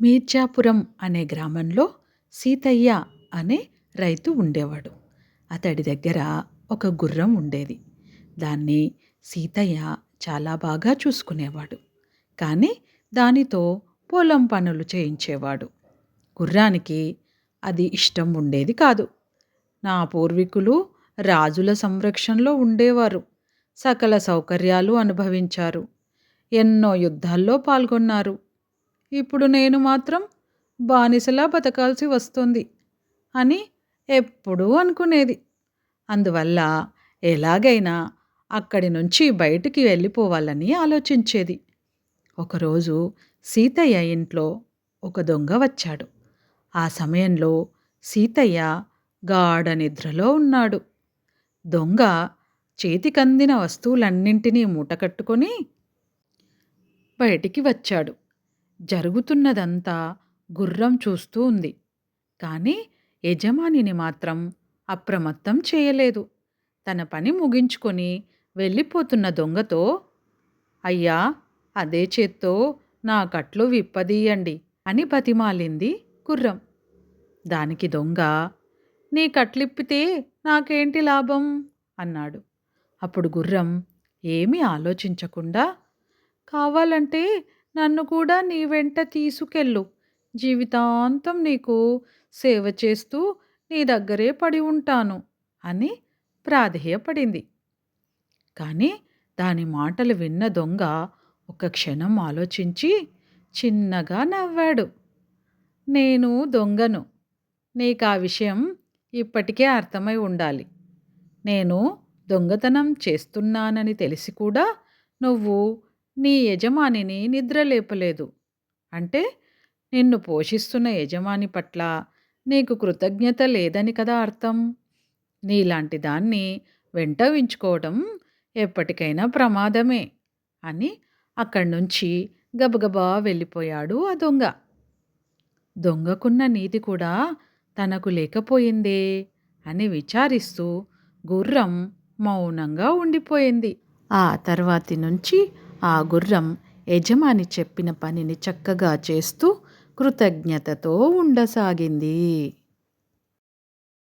మీర్జాపురం అనే గ్రామంలో సీతయ్య అనే రైతు ఉండేవాడు. అతడి దగ్గర ఒక గుర్రం ఉండేది. దాన్ని సీతయ్య చాలా బాగా చూసుకునేవాడు. కానీ దానితో పొలం పనులు చేయించేవాడు. గుర్రానికి అది ఇష్టం ఉండేది కాదు. నా పూర్వీకులు రాజుల సంరక్షణలో ఉండేవారు. సకల సౌకర్యాలు అనుభవించారు. ఎన్నో యుద్ధాల్లో పాల్గొన్నారు. ఇప్పుడు నేను మాత్రం బానిసలా బతకాల్సి వస్తుంది అని ఎప్పుడూ అనుకునేది. అందువల్ల ఎలాగైనా అక్కడి నుంచి బయటికి వెళ్ళిపోవాలని ఆలోచించేది. ఒకరోజు సీతయ్య ఇంట్లో ఒక దొంగ వచ్చాడు. ఆ సమయంలో సీతయ్య గాఢ నిద్రలో ఉన్నాడు. దొంగ చేతికందిన వస్తువులన్నింటినీ మూటకట్టుకొని బయటికి వచ్చాడు. జరుగుతున్నదంతా గుర్రం చూస్తూ ఉంది. కానీ యజమానిని మాత్రం అప్రమత్తం చేయలేదు. తన పని ముగించుకొని వెళ్ళిపోతున్న దొంగతో అయ్యా అదే చేత్తో నా కట్లు విప్పదీయండి అని బతిమాలింది గుర్రం. దానికి దొంగ నీ కట్లిప్పితే నాకేంటి లాభం? అన్నాడు. అప్పుడు గుర్రం ఏమీ ఆలోచించకుండా కావాలంటే నన్ను కూడా నీ వెంట తీసుకెళ్ళు. జీవితాంతం నీకు సేవ చేస్తూ నీ దగ్గరే పడి ఉంటాను అని ప్రాధేయపడింది. కానీ దాని మాటలు విన్న దొంగ ఒక క్షణం ఆలోచించి చిన్నగా నవ్వాడు. నేను దొంగను. నీకు ఆ విషయం ఇప్పటికే అర్థమై ఉండాలి. నేను దొంగతనం చేస్తున్నానని తెలిసి కూడా నువ్వు నీ యజమానిని నిద్రలేపలేదు అంటే నిన్ను పోషిస్తున్న యజమాని పట్ల నీకు కృతజ్ఞత లేదని కదా అర్థం? నీలాంటి దాన్ని వెంట ఉంచుకోవడం ఎప్పటికైనా ప్రమాదమే అని అక్కడి నుంచి గబగబా వెళ్ళిపోయాడు ఆ దొంగ. దొంగకున్న నీతి కూడా తనకు లేకపోయిందే అని విచారిస్తూ గుర్రం మౌనంగా ఉండిపోయింది. ఆ తర్వాతి నుంచి ఆ గుర్రం యజమాని చెప్పిన పనిని చక్కగా చేస్తూ కృతజ్ఞతతో ఉండసాగింది.